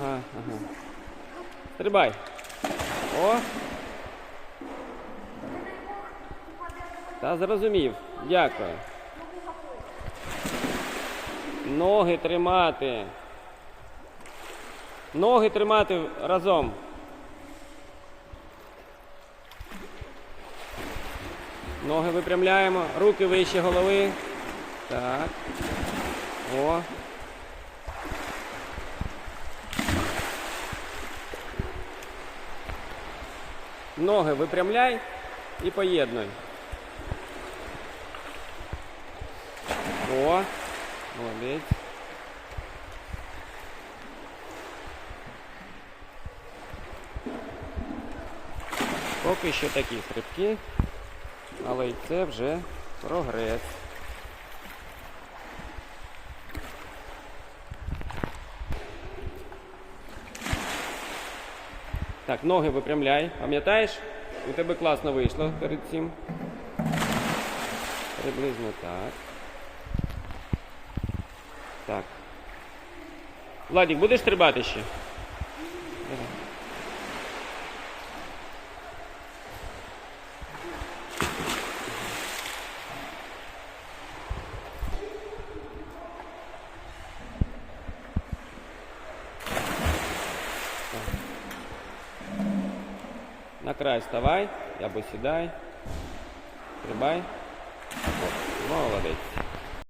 Ага, ага. Стрибай. О. Та зрозумів. Дякую. Ноги тримати. Ноги тримати разом. Ноги випрямляємо, руки вище голови. Так. О. Ноги випрямляй і поєднуй. О, молодець. Поки що такі стрибки, але й це вже прогрес. Так, ноги випрямляй. Пам'ятаєш? У тебе класно вийшло перед цим. Приблизно так. Так. Владик, будеш стрибати ще? На край вставай, або сідай. Стрибай. Молодець.